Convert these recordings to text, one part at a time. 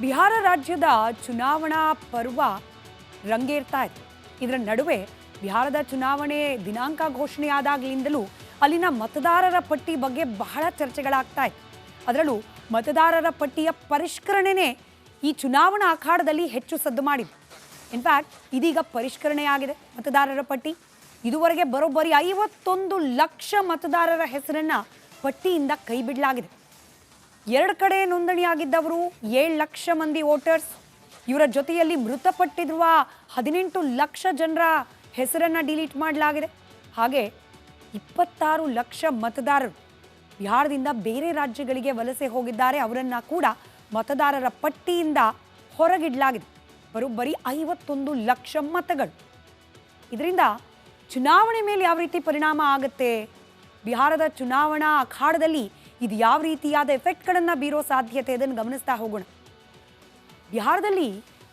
ಬಿಹಾರ ರಾಜ್ಯದ ಚುನಾವಣಾ ಪರ್ವ ರಂಗೇರ್ತಾ ಇದೆ ಇದರ ನಡುವೆ ಬಿಹಾರದ ಚುನಾವಣೆ ದಿನಾಂಕ ಘೋಷಣೆಯಾದಾಗಲಿಂದಲೂ ಅಲ್ಲಿನ ಮತದಾರರ ಪಟ್ಟಿ ಬಗ್ಗೆ ಬಹಳ ಚರ್ಚೆಗಳಾಗ್ತಾ ಇದೆ ಅದರಲ್ಲೂ ಮತದಾರರ ಪಟ್ಟಿಯ ಪರಿಷ್ಕರಣೆನೇ ಈ ಚುನಾವಣಾ ಅಖಾಡದಲ್ಲಿ ಹೆಚ್ಚು ಸದ್ದು ಮಾಡಿದೆ ಇನ್ಫ್ಯಾಕ್ಟ್ ಇದೀಗ ಪರಿಷ್ಕರಣೆಯಾಗಿದೆ ಮತದಾರರ ಪಟ್ಟಿ. ಇದುವರೆಗೆ ಬರೋಬ್ಬರಿ ಐವತ್ತೊಂದು ಲಕ್ಷ ಮತದಾರರ ಹೆಸರನ್ನು ಪಟ್ಟಿಯಿಂದ ಕೈಬಿಡಲಾಗಿದೆ ಎರಡು ಕಡೆ ನೋಂದಣಿಯಾಗಿದ್ದವರು ಏಳು ಲಕ್ಷ ಮಂದಿ ವೋಟರ್ಸ್. ಇವರ ಜೊತೆಯಲ್ಲಿ ಮೃತಪಟ್ಟಿರುವ ಹದಿನೆಂಟು ಲಕ್ಷ ಜನರ ಹೆಸರನ್ನ ಡಿಲೀಟ್ ಮಾಡಲಾಗಿದೆ. ಹಾಗೆ ಇಪ್ಪತ್ತಾರು ಲಕ್ಷ ಮತದಾರರು ಬಿಹಾರದಿಂದ ಬೇರೆ ರಾಜ್ಯಗಳಿಗೆ ವಲಸೆ ಹೋಗಿದ್ದಾರೆ ಅವರನ್ನ ಕೂಡ ಮತದಾರರ ಪಟ್ಟಿಯಿಂದ ಹೊರಗಿಡಲಾಗಿದೆ. ಬರೋಬ್ಬರಿ ಐವತ್ತೊಂದು ಲಕ್ಷ ಮತಗಳು. ಇದರಿಂದ ಚುನಾವಣೆ ಮೇಲೆ ಯಾವ ರೀತಿ ಪರಿಣಾಮ ಆಗುತ್ತೆ? ಬಿಹಾರದ ಚುನಾವಣಾ ಅಖಾಡದಲ್ಲಿ ಇದು ಯಾವ ರೀತಿಯಾದ ಎಫೆಕ್ಟ್ಗಳನ್ನು ಬೀರೋ ಸಾಧ್ಯತೆ ಇದನ್ನು ಗಮನಿಸ್ತಾ ಹೋಗೋಣ. ಬಿಹಾರದಲ್ಲಿ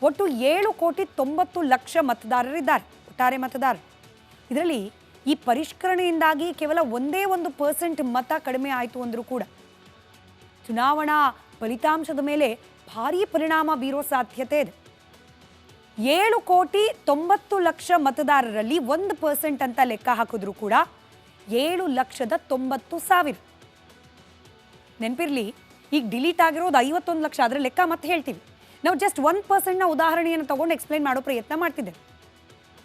ಒಟ್ಟು ಏಳು ಕೋಟಿ ತೊಂಬತ್ತು ಲಕ್ಷ ಮತದಾರರಿದ್ದಾರೆ, ಒಟ್ಟಾರೆ ಮತದಾರರು. ಇದರಲ್ಲಿ ಈ ಪರಿಷ್ಕರಣೆಯಿಂದಾಗಿ ಕೇವಲ ಒಂದೇ ಒಂದು ಪರ್ಸೆಂಟ್ ಮತ ಕಡಿಮೆ ಆಯಿತು ಅಂದರೂ ಕೂಡ ಚುನಾವಣಾ ಫಲಿತಾಂಶದ ಮೇಲೆ ಭಾರೀ ಪರಿಣಾಮ ಬೀರೋ ಸಾಧ್ಯತೆ ಇದೆ. ಏಳು ಕೋಟಿ ತೊಂಬತ್ತು ಲಕ್ಷ ಮತದಾರರಲ್ಲಿ ಒಂದು ಪರ್ಸೆಂಟ್ ಅಂತ ಲೆಕ್ಕ ಹಾಕಿದ್ರು ಕೂಡ ಏಳು ಲಕ್ಷದ ತೊಂಬತ್ತು ಸಾವಿರ. ನೆನಪಿರ್ಲಿ, ಈಗ ಡಿಲೀಟ್ ಆಗಿರೋದು ಐವತ್ತೊಂದು ಲಕ್ಷ, ಆದರೆ ಲೆಕ್ಕ ಮತ್ತೆ ಹೇಳ್ತೀವಿ. ನಾವು ಜಸ್ಟ್ ಒನ್ ಪರ್ಸೆಂಟ್ನ ಉದಾಹರಣೆಯನ್ನು ತಗೊಂಡು ಎಕ್ಸ್ಪ್ಲೈನ್ ಮಾಡೋ ಪ್ರಯತ್ನ ಮಾಡ್ತಿದ್ದೆ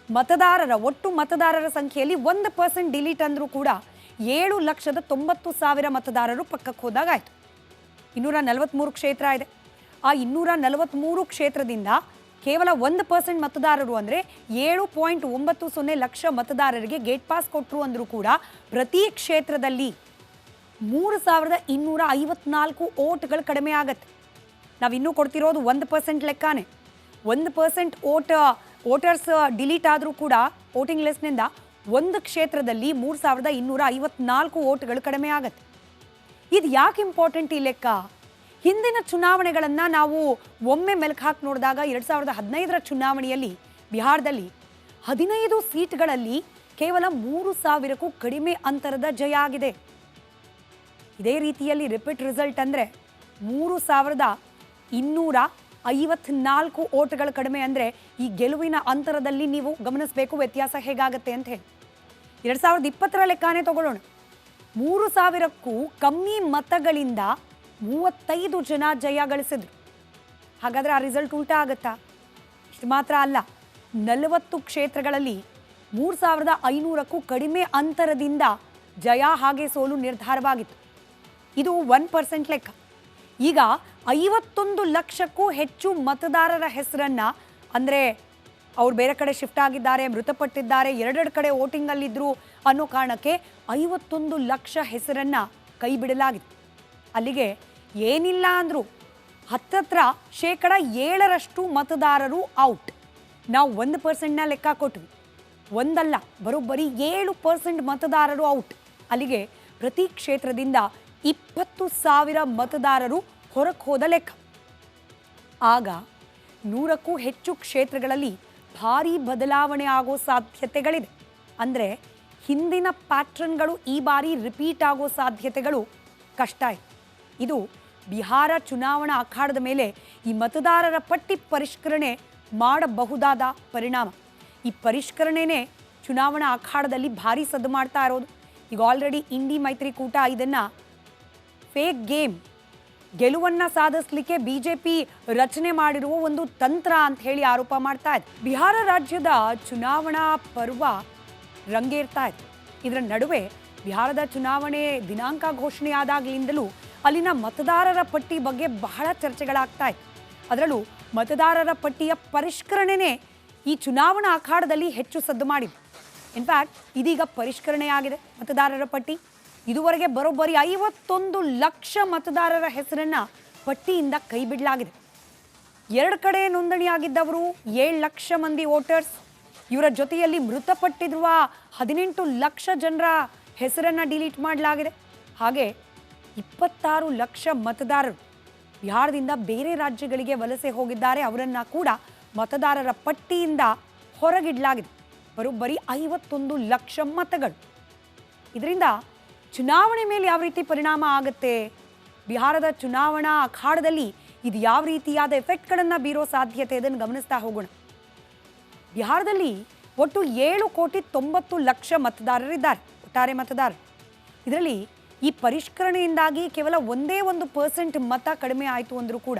ಮತದಾರರ, ಒಟ್ಟು ಮತದಾರರ ಸಂಖ್ಯೆಯಲ್ಲಿ ಒಂದು ಪರ್ಸೆಂಟ್ ಡಿಲೀಟ್ ಅಂದರೂ ಕೂಡ ಏಳು ಲಕ್ಷದ ತೊಂಬತ್ತು ಸಾವಿರ ಮತದಾರರು ಪಕ್ಕಕ್ಕೆ ಹೋದಾಗಾಯಿತು ಇನ್ನೂರ ನಲವತ್ತ್ಮೂರು ಕ್ಷೇತ್ರ ಇದೆ. ಆ ಇನ್ನೂರ ನಲವತ್ತ್ಮೂರು ಕ್ಷೇತ್ರದಿಂದ ಕೇವಲ ಒಂದು ಪರ್ಸೆಂಟ್ ಮತದಾರರು ಅಂದರೆ ಏಳು ಪಾಯಿಂಟ್ ಒಂಬತ್ತು ಸೊನ್ನೆ ಲಕ್ಷ ಮತದಾರರಿಗೆ ಗೇಟ್ ಪಾಸ್ ಕೊಟ್ಟರು ಅಂದರೂ ಕೂಡ ಪ್ರತಿ ಕ್ಷೇತ್ರದಲ್ಲಿ ಮೂರು ಸಾವಿರದ ಇನ್ನೂರ ಐವತ್ನಾಲ್ಕು ಓಟ್ಗಳು ಕಡಿಮೆ ಆಗತ್ತೆ. ನಾವು ಇನ್ನೂ ಕೊಡ್ತಿರೋದು ಒಂದು ಪರ್ಸೆಂಟ್ ಲೆಕ್ಕನೇ. ಒಂದು ಪರ್ಸೆಂಟ್ ಓಟ್, ವೋಟರ್ಸ್ ಡಿಲೀಟ್ ಆದರೂ ಕೂಡ ವೋಟಿಂಗ್ ಲಿಸ್ಟ್ನಿಂದ ಒಂದು ಕ್ಷೇತ್ರದಲ್ಲಿ ಮೂರು ಸಾವಿರದ ಇನ್ನೂರ ಐವತ್ನಾಲ್ಕು ಓಟ್ಗಳು ಕಡಿಮೆ ಆಗತ್ತೆ. ಇದು ಯಾಕೆ ಇಂಪಾರ್ಟೆಂಟ್ ಈ ಲೆಕ್ಕ? ಹಿಂದಿನ ಚುನಾವಣೆಗಳನ್ನು ನಾವು ಒಮ್ಮೆ ಮೆಲುಕು ಹಾಕಿ ನೋಡಿದಾಗ ಎರಡು ಸಾವಿರದ ಹದಿನೈದರ ಚುನಾವಣೆಯಲ್ಲಿ ಬಿಹಾರದಲ್ಲಿ ಹದಿನೈದು ಸೀಟ್ಗಳಲ್ಲಿ ಕೇವಲ ಮೂರು ಸಾವಿರಕ್ಕೂ ಕಡಿಮೆ ಅಂತರದ ಜಯ ಆಗಿದೆ. ಇದೇ ರೀತಿಯಲ್ಲಿ ರಿಪೀಟ್ ರಿಸಲ್ಟ್ ಅಂದರೆ ಮೂರು ಸಾವಿರದ ಇನ್ನೂರ ಐವತ್ನಾಲ್ಕು ಓಟ್ಗಳು ಕಡಿಮೆ ಅಂದರೆ ಈ ಗೆಲುವಿನ ಅಂತರದಲ್ಲಿ ನೀವು ಗಮನಿಸಬೇಕು ವ್ಯತ್ಯಾಸ ಹೇಗಾಗುತ್ತೆ ಅಂತ ಹೇಳಿ. ಎರಡು ಸಾವಿರದ ಇಪ್ಪತ್ತರ ಲೆಕ್ಕನೇ ತಗೊಳ್ಳೋಣ. ಮೂರು ಸಾವಿರಕ್ಕೂ ಕಮ್ಮಿ ಮತಗಳಿಂದ ಮೂವತ್ತೈದು ಜನ ಜಯ ಗಳಿಸಿದ್ರು. ಹಾಗಾದರೆ ಆ ರಿಸಲ್ಟ್ ಉಲ್ಟಾ ಆಗತ್ತಾ? ಇಷ್ಟು ಮಾತ್ರ ಅಲ್ಲ, ನಲವತ್ತು ಕ್ಷೇತ್ರಗಳಲ್ಲಿ ಮೂರು ಸಾವಿರದ ಐನೂರಕ್ಕೂ ಕಡಿಮೆ ಅಂತರದಿಂದ ಜಯ ಹಾಗೆ ಸೋಲು ನಿರ್ಧಾರವಾಗಿತ್ತು. ಇದು ಒನ್ ಪರ್ಸೆಂಟ್ ಲೆಕ್ಕ. ಈಗ ಐವತ್ತೊಂದು ಲಕ್ಷಕ್ಕೂ ಹೆಚ್ಚು ಮತದಾರರ ಹೆಸರನ್ನ, ಅಂದರೆ ಅವ್ರು ಬೇರೆ ಕಡೆ ಶಿಫ್ಟ್ ಆಗಿದ್ದಾರೆ, ಮೃತಪಟ್ಟಿದ್ದಾರೆ, ಎರಡೆರಡು ಕಡೆ ವೋಟಿಂಗಲ್ಲಿದ್ದರು ಅನ್ನೋ ಕಾರಣಕ್ಕೆ ಐವತ್ತೊಂದು ಲಕ್ಷ ಹೆಸರನ್ನ ಕೈ ಬಿಡಲಾಗಿತ್ತು ಅಲ್ಲಿಗೆ ಏನಿಲ್ಲ ಅಂದರೂ, ಹತ್ತತ್ರ ಶೇಕಡ ಏಳರಷ್ಟು ಮತದಾರರು ಔಟ್. ನಾವು ಒಂದು ಪರ್ಸೆಂಟ್ನ ಲೆಕ್ಕ ಕೊಟ್ವಿ. ಒಂದಲ್ಲ, ಬರೋಬ್ಬರಿ ಏಳು ಪರ್ಸೆಂಟ್ ಮತದಾರರು ಔಟ್. ಅಲ್ಲಿಗೆ ಪ್ರತಿ ಕ್ಷೇತ್ರದಿಂದ ಇಪ್ಪತ್ತು ಸಾವಿರ ಮತದಾರರು ಹೊರಕ್ಕೆ ಹೋದ ಲೆಕ್ಕ. ಆಗ ನೂರಕ್ಕೂ ಹೆಚ್ಚು ಕ್ಷೇತ್ರಗಳಲ್ಲಿ ಭಾರೀ ಬದಲಾವಣೆ ಆಗೋ ಸಾಧ್ಯತೆಗಳಿದೆ. ಅಂದರೆ ಹಿಂದಿನ ಪ್ಯಾಟ್ರನ್ಗಳು ಈ ಬಾರಿ ರಿಪೀಟ್ ಆಗೋ ಸಾಧ್ಯತೆಗಳು ಕಷ್ಟ ಇದೆ ಇದು ಬಿಹಾರ ಚುನಾವಣಾ ಅಖಾಡದ ಮೇಲೆ ಈ ಮತದಾರರ ಪಟ್ಟಿ ಪರಿಷ್ಕರಣೆ ಮಾಡಬಹುದಾದ ಪರಿಣಾಮ. ಈ ಪರಿಷ್ಕರಣೆನೇ ಚುನಾವಣಾ ಅಖಾಡದಲ್ಲಿ ಭಾರಿ ಸದ್ದು ಮಾಡ್ತಾ ಇರೋದು. ಈಗ ಆಲ್ರೆಡಿ ಇಂಡಿ ಮೈತ್ರಿಕೂಟ ಇದನ್ನು ಫೇಕ್ ಗೇಮ್. ಗೆಲುವನ್ನ ಸಾಧಿಸಲಿಕ್ಕೆ ಬಿಜೆಪಿ ರಚನೆ ಮಾಡಿರುವ ಒಂದು ತಂತ್ರ ಅಂತ ಹೇಳಿ ಆರೋಪ ಮಾಡ್ತಾ ಇದೆ. ಬಿಹಾರ ರಾಜ್ಯದ ಚುನಾವಣಾ ಪರ್ವ ರಂಗೇರ್ತಾ ಇದೆ. ಇದರ ನಡುವೆ ಬಿಹಾರದ ಚುನಾವಣೆ ದಿನಾಂಕ ಘೋಷಣೆಯಾದಾಗಲಿಂದಲೂ ಅಲ್ಲಿನ ಮತದಾರರ ಪಟ್ಟಿ ಬಗ್ಗೆ ಬಹಳ ಚರ್ಚೆಗಳಾಗ್ತಾ ಇದೆ. ಅದರಲ್ಲೂ ಮತದಾರರ ಪಟ್ಟಿಯ ಪರಿಷ್ಕರಣೆನೇ ಈ ಚುನಾವಣಾ ಅಖಾಡದಲ್ಲಿ ಹೆಚ್ಚು ಸದ್ದು ಮಾಡಿದೆ. ಇನ್ಫ್ಯಾಕ್ಟ್ ಇದೀಗ ಪರಿಷ್ಕರಣೆ ಆಗಿದೆ ಮತದಾರರ ಪಟ್ಟಿ. ಇದುವರೆಗೆ ಬರೋಬ್ಬರಿ ಐವತ್ತೊಂದು ಲಕ್ಷ ಮತದಾರರ ಹೆಸರನ್ನ ಪಟ್ಟಿಯಿಂದ ಕೈಬಿಡಲಾಗಿದೆ. ಎರಡು ಕಡೆ ನೋಂದಣಿಯಾಗಿದ್ದವರು ಏಳು ಲಕ್ಷ ಮಂದಿ ವೋಟರ್ಸ್. ಇವರ ಜೊತೆಯಲ್ಲಿ ಮೃತಪಟ್ಟಿರುವ ಹದಿನೆಂಟು ಲಕ್ಷ ಜನರ ಹೆಸರನ್ನ ಡಿಲೀಟ್ ಮಾಡಲಾಗಿದೆ. ಹಾಗೆ ಇಪ್ಪತ್ತಾರು ಲಕ್ಷ ಮತದಾರರು ಬಿಹಾರದಿಂದ ಬೇರೆ ರಾಜ್ಯಗಳಿಗೆ ವಲಸೆ ಹೋಗಿದ್ದಾರೆ. ಅವರನ್ನ ಕೂಡ ಮತದಾರರ ಪಟ್ಟಿಯಿಂದ ಹೊರಗಿಡಲಾಗಿದೆ. ಬರೋಬ್ಬರಿ ಐವತ್ತೊಂದು ಲಕ್ಷ ಮತಗಳು. ಇದರಿಂದ ಚುನಾವಣೆ ಮೇಲೆ ಯಾವ ರೀತಿ ಪರಿಣಾಮ ಆಗುತ್ತೆ? ಬಿಹಾರದ ಚುನಾವಣಾ ಅಖಾಡದಲ್ಲಿ ಇದು ಯಾವ ರೀತಿಯಾದ ಎಫೆಕ್ಟ್ಗಳನ್ನು ಬೀರೋ ಸಾಧ್ಯತೆ ಇದನ್ನು ಗಮನಿಸ್ತಾ ಹೋಗೋಣ. ಬಿಹಾರದಲ್ಲಿ ಒಟ್ಟು ಏಳು ಕೋಟಿ ತೊಂಬತ್ತು ಲಕ್ಷ ಮತದಾರರಿದ್ದಾರೆ, ಒಟ್ಟಾರೆ ಮತದಾರರು. ಇದರಲ್ಲಿ ಈ ಪರಿಷ್ಕರಣೆಯಿಂದಾಗಿ ಕೇವಲ ಒಂದೇ ಒಂದು ಪರ್ಸೆಂಟ್ ಮತ ಕಡಿಮೆ ಆಯಿತು ಅಂದರೂ ಕೂಡ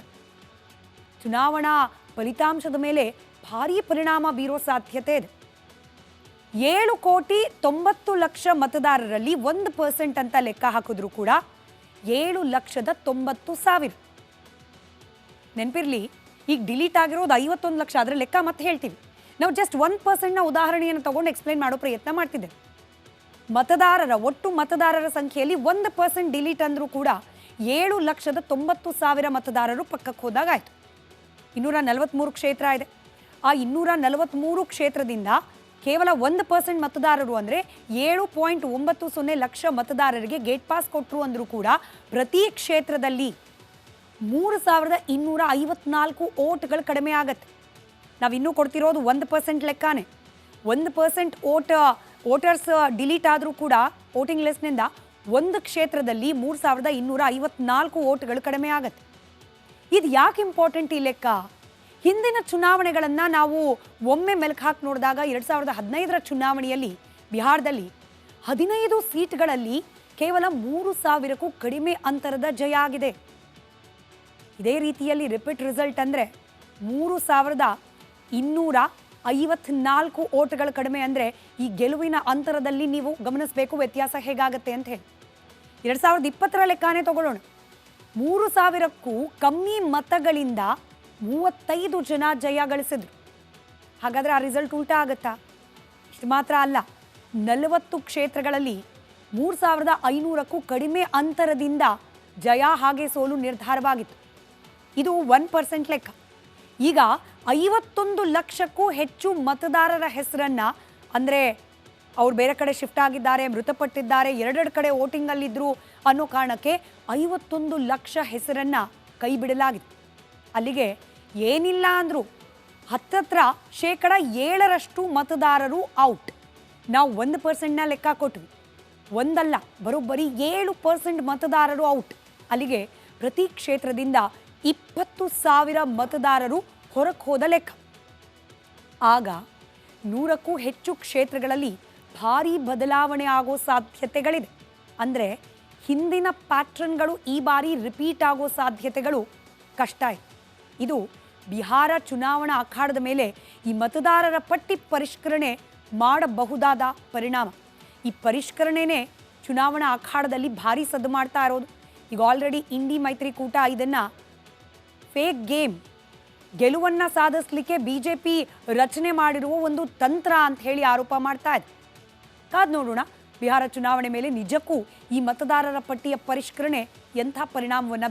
ಚುನಾವಣಾ ಫಲಿತಾಂಶದ ಮೇಲೆ ಭಾರೀ ಪರಿಣಾಮ ಬೀರೋ ಸಾಧ್ಯತೆ ಇದೆ. ಏಳು ಕೋಟಿ ತೊಂಬತ್ತು ಲಕ್ಷ ಮತದಾರರಲ್ಲಿ ಒಂದು ಪರ್ಸೆಂಟ್ ಅಂತ ಲೆಕ್ಕ ಹಾಕಿದ್ರು ಕೂಡ ಏಳು ಲಕ್ಷದ ತೊಂಬತ್ತು ಸಾವಿರ. ನೆನಪಿರ್ಲಿ, ಈಗ ಡಿಲೀಟ್ ಆಗಿರೋದು ಐವತ್ತೊಂದು ಲಕ್ಷ, ಆದರೆ ಲೆಕ್ಕ ಮತ್ತೆ ಹೇಳ್ತೀವಿ. ನಾವು ಜಸ್ಟ್ ಒಂದು ಪರ್ಸೆಂಟ್ನ ಉದಾಹರಣೆಯನ್ನು ತಗೊಂಡು ಎಕ್ಸ್ಪ್ಲೈನ್ ಮಾಡೋ ಪ್ರಯತ್ನ ಮಾಡ್ತಿದ್ದೆ ಮತದಾರರ, ಒಟ್ಟು ಮತದಾರರ ಸಂಖ್ಯೆಯಲ್ಲಿ ಒಂದು ಪರ್ಸೆಂಟ್ ಡಿಲೀಟ್ ಅಂದರೂ ಕೂಡ ಏಳು ಲಕ್ಷದ ತೊಂಬತ್ತು ಸಾವಿರ ಮತದಾರರು ಪಕ್ಕಕ್ಕೆ ಹೋದಾಗಾಯಿತು ಇನ್ನೂರ ನಲವತ್ತ್ಮೂರು ಕ್ಷೇತ್ರ ಇದೆ. ಆ ಇನ್ನೂರ ನಲವತ್ತ್ಮೂರು ಕ್ಷೇತ್ರದಿಂದ ಕೇವಲ ಒಂದು ಪರ್ಸೆಂಟ್ ಮತದಾರರು ಅಂದರೆ ಏಳು ಪಾಯಿಂಟ್ ಒಂಬತ್ತು ಸೊನ್ನೆ ಲಕ್ಷ ಮತದಾರರಿಗೆ ಗೇಟ್ ಪಾಸ್ ಕೊಟ್ಟರು ಅಂದರೂ ಕೂಡ ಪ್ರತಿ ಕ್ಷೇತ್ರದಲ್ಲಿ ಮೂರು ಸಾವಿರದ ಇನ್ನೂರ ಐವತ್ನಾಲ್ಕು ಓಟ್ಗಳು ಕಡಿಮೆ ಆಗತ್ತೆ. ನಾವು ಇನ್ನೂ ಕೊಡ್ತಿರೋದು ಒಂದು ಪರ್ಸೆಂಟ್ ಲೆಕ್ಕನೇ. ಒಂದು ಪರ್ಸೆಂಟ್ ಓಟ್, ವೋಟರ್ಸ್ ಡಿಲೀಟ್ ಆದರೂ ಕೂಡ ವೋಟಿಂಗ್ ಲಿಸ್ಟ್ನಿಂದ ಒಂದು ಕ್ಷೇತ್ರದಲ್ಲಿ ಮೂರು ಸಾವಿರದ ಇನ್ನೂರ ಐವತ್ನಾಲ್ಕು ಓಟ್ಗಳು ಕಡಿಮೆ ಆಗತ್ತೆ. ಇದು ಯಾಕೆ ಇಂಪಾರ್ಟೆಂಟ್ ಈ ಲೆಕ್ಕ? ಹಿಂದಿನ ಚುನಾವಣೆಗಳನ್ನು ನಾವು ಒಮ್ಮೆ ಮೆಲುಕು ಹಾಕಿ ನೋಡಿದಾಗ ಎರಡು ಸಾವಿರದ ಹದಿನೈದರ ಚುನಾವಣೆಯಲ್ಲಿ ಬಿಹಾರದಲ್ಲಿ ಹದಿನೈದು ಸೀಟ್ಗಳಲ್ಲಿ ಕೇವಲ ಮೂರು ಸಾವಿರಕ್ಕೂ ಕಡಿಮೆ ಅಂತರದ ಜಯ ಆಗಿದೆ. ಇದೇ ರೀತಿಯಲ್ಲಿ ರಿಪೀಟ್ ರಿಸಲ್ಟ್ ಅಂದರೆ ಮೂರು ಸಾವಿರದ ಇನ್ನೂರ ಐವತ್ನಾಲ್ಕು ಓಟ್ಗಳು ಕಡಿಮೆ ಅಂದರೆ ಈ ಗೆಲುವಿನ ಅಂತರದಲ್ಲಿ ನೀವು ಗಮನಿಸಬೇಕು ವ್ಯತ್ಯಾಸ ಹೇಗಾಗತ್ತೆ ಅಂತ ಹೇಳಿ. ಎರಡು ಸಾವಿರದ ಇಪ್ಪತ್ತರ ಲೆಕ್ಕಾನೇ ತಗೊಳ್ಳೋಣ. ಮೂರು ಸಾವಿರಕ್ಕೂ ಕಮ್ಮಿ ಮತಗಳಿಂದ ಮೂವತ್ತೈದು ಜನ ಜಯ ಗಳಿಸಿದ್ರು. ಹಾಗಾದರೆ ಆ ರಿಸಲ್ಟ್ ಉಲ್ಟಾ ಆಗುತ್ತಾ? ಇಷ್ಟು ಮಾತ್ರ ಅಲ್ಲ. ನಲವತ್ತು ಕ್ಷೇತ್ರಗಳಲ್ಲಿ ಮೂರು ಸಾವಿರದ ಐನೂರಕ್ಕೂ ಕಡಿಮೆ ಅಂತರದಿಂದ ಜಯ ಹಾಗೆ ಸೋಲು ನಿರ್ಧಾರವಾಗಿತ್ತು. ಇದು ಒನ್ ಪರ್ಸೆಂಟ್ ಲೆಕ್ಕ. ಈಗ ಐವತ್ತೊಂದು ಲಕ್ಷಕ್ಕೂ ಹೆಚ್ಚು ಮತದಾರರ ಹೆಸರನ್ನ ಅಂದರೆ ಅವ್ರು ಬೇರೆ ಕಡೆ ಶಿಫ್ಟ್ ಆಗಿದ್ದಾರೆ, ಮೃತಪಟ್ಟಿದ್ದಾರೆ, ಎರಡೆರಡು ಕಡೆ ವೋಟಿಂಗಲ್ಲಿದ್ದರು ಅನ್ನೋ ಕಾರಣಕ್ಕೆ ಐವತ್ತೊಂದು ಲಕ್ಷ ಹೆಸರನ್ನ ಕೈ ಬಿಡಲಾಗಿತ್ತು. ಅಲ್ಲಿಗೆ ಏನಿಲ್ಲ ಅಂದರೂ. ಹತ್ತತ್ರ ಶೇಕಡ ಏಳರಷ್ಟು ಮತದಾರರು ಔಟ್. ನಾವು ಒಂದು ಪರ್ಸೆಂಟ್ನ ಲೆಕ್ಕ ಕೊಟ್ವಿ. ಒಂದಲ್ಲ, ಬರೋಬ್ಬರಿ ಏಳು ಪರ್ಸೆಂಟ್ ಮತದಾರರು ಔಟ್. ಅಲ್ಲಿಗೆ ಪ್ರತಿ ಕ್ಷೇತ್ರದಿಂದ ಇಪ್ಪತ್ತು ಸಾವಿರ ಮತದಾರರು ಹೊರಕ್ಕೆ ಹೋದ ಲೆಕ್ಕ. ಆಗ ನೂರಕ್ಕೂ ಹೆಚ್ಚು ಕ್ಷೇತ್ರಗಳಲ್ಲಿ ಭಾರೀ ಬದಲಾವಣೆ ಆಗೋ ಸಾಧ್ಯತೆಗಳಿದೆ. ಅಂದರೆ ಹಿಂದಿನ ಪ್ಯಾಟ್ರನ್ಗಳು ಈ ಬಾರಿ ರಿಪೀಟ್ ಆಗೋ ಸಾಧ್ಯತೆಗಳು ಕಷ್ಟ ಇದೆ ಇದು ಬಿಹಾರ ಚುನಾವಣಾ ಅಖಾಡದ ಮೇಲೆ ಈ ಮತದಾರರ ಪಟ್ಟಿ ಪರಿಷ್ಕರಣೆ ಮಾಡಬಹುದಾದ ಪರಿಣಾಮ. ಈ ಪರಿಷ್ಕರಣೆನೇ ಚುನಾವಣಾ ಅಖಾಡದಲ್ಲಿ ಭಾರಿ ಸದ್ದು ಮಾಡ್ತಾ ಇರೋದು. ಈಗ ಆಲ್ರೆಡಿ ಇಂಡಿ ಮೈತ್ರಿಕೂಟ ಇದನ್ನು ಫೇಕ್ ಗೇಮ್ ಗೆಲುವನ್ನ ಸಾಧಿಸಲಿಕ್ಕೆ ಬಿಜೆಪಿ ರಚನೆ ಮಾಡಿರುವ ಒಂದು ತಂತ್ರ ಅಂತ ಹೇಳಿ ಆರೋಪ ಮಾಡ್ತಾ ಇದೆ. ಕಾದ್ ನೋಡೋಣ, ಬಿಹಾರ ಚುನಾವಣೆ ಮೇಲೆ ನಿಜಕ್ಕೂ ಈ ಮತದಾರರ ಪಟ್ಟಿಯ ಪರಿಷ್ಕರಣೆ ಎಂಥ ಪರಿಣಾಮವನ್ನು